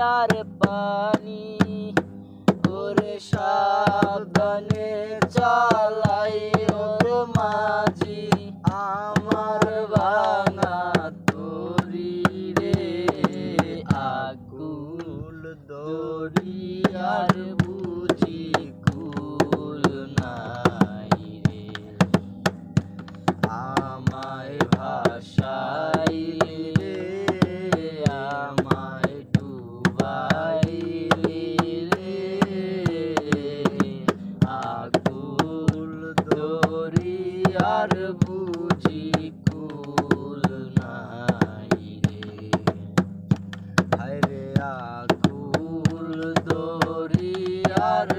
জানি ওরে সাবধানে চালাই ওর মাঝি আমার ভাঙা তরি রে আকুল দড়ি আর আর বুঝি কুল নাই রে। হায় রে আকুল দরি আর